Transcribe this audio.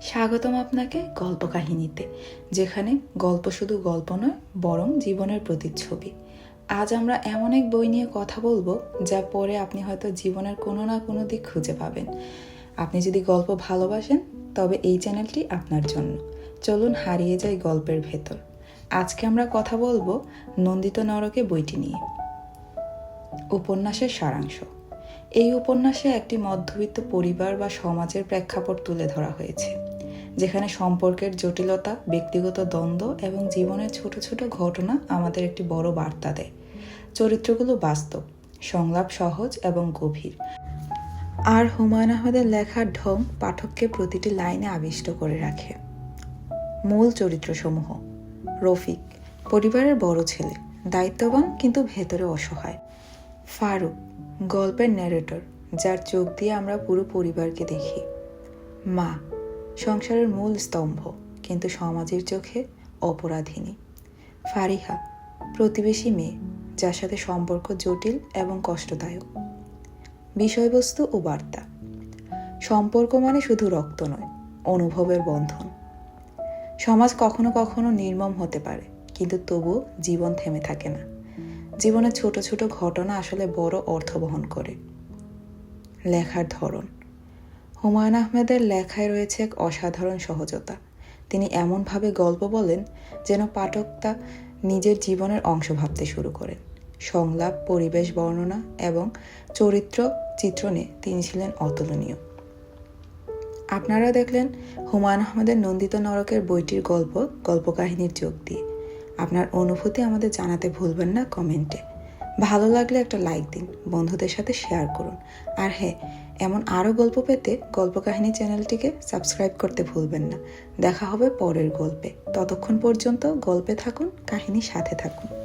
স্বাগতম আপনাকে গল্প কাহিনীতে যেখানে গল্প শুধু গল্প নয়, বরং জীবনের প্রতিচ্ছবি। আজ আমরা এমন এক বই নিয়ে কথা বলব, যা পরে আপনি হয়তো জীবনের কোনো না কোনো দিক খুঁজে পাবেন। আপনি যদি গল্প ভালোবাসেন, তবে এই চ্যানেলটি আপনার জন্য। চলুন হারিয়ে যাই গল্পের ভেতর। আজকে আমরা কথা বলব নন্দিত নরকে বইটি নিয়ে। উপন্যাসের সারাংশ। এই উপন্যাসে একটি মধ্যবিত্ত পরিবার বা সমাজের প্রেক্ষাপট তুলে ধরা হয়েছে। যেখানে সম্পর্কের জটিলতা, ব্যক্তিগত দ্বন্দ্ব এবং জীবনের ছোট ছোট ঘটনা আমাদের একটি বড় বার্তা দেয়। চরিত্রগুলো বাস্তব, সংলাপ সহজ এবং গভীর। আর হুমায়ুন আহমেদের লেখার ঢং পাঠককে প্রতিটি লাইনে আবিষ্ট করে রাখে। মূল চরিত্রসমূহ, রফিক, পরিবারের বড় ছেলে, দায়িত্ববান কিন্তু ভেতরে অসহায়। ফারুক, গল্পের ন্যারেটর যার চোখ দিয়ে আমরা পুরো পরিবারকে দেখি। মা সংসারের মূল স্তম্ভ, কিন্তু সমাজের চোখে অপরাধিনী। ফারিহা, প্রতিবেশী মেয়ে, যার সাথে সম্পর্ক জটিল এবং কষ্টদায়ক। বিষয়বস্তু ও বার্তা। সম্পর্ক মানে শুধু রক্ত নয়, অনুভবের বন্ধন। সমাজ কখনো কখনো নির্মম হতে পারে, কিন্তু তবুও জীবন থেমে থাকে না। জীবনের ছোট ছোট ঘটনা আসলে বড় অর্থ বহন করে। লেখার ধরন। হুমায়ুন আহমেদের লেখায় রয়েছে এক অসাধারণ সহজতা। তিনি এমনভাবে গল্প বলেন যেন পাঠক তা নিজের জীবনের অংশ ভাবতে শুরু করেন। সংলাপ, পরিবেশ বর্ণনা এবং চরিত্র চিত্রণে তিনি ছিলেন অতুলনীয়। আপনারা দেখলেন হুমায়ুন আহমেদের নন্দিত নরকের বইটির গল্প, গল্পকাহিনীর যোগ দিয়ে। আপনার অনুভূতি আমাদের জানাতে ভুলবেন না কমেন্টে। ভালো লাগলে একটা লাইক দিন, বন্ধুদের সাথে শেয়ার করুন। আর হ্যাঁ এমন আরও গল্প পেতে গল্প কাহিনী চ্যানেলটিকে সাবস্ক্রাইব করতে ভুলবেন না। দেখা হবে পরের গল্পে। ততক্ষণ পর্যন্ত গল্পে থাকুন কাহিনী সাথে থাকুন।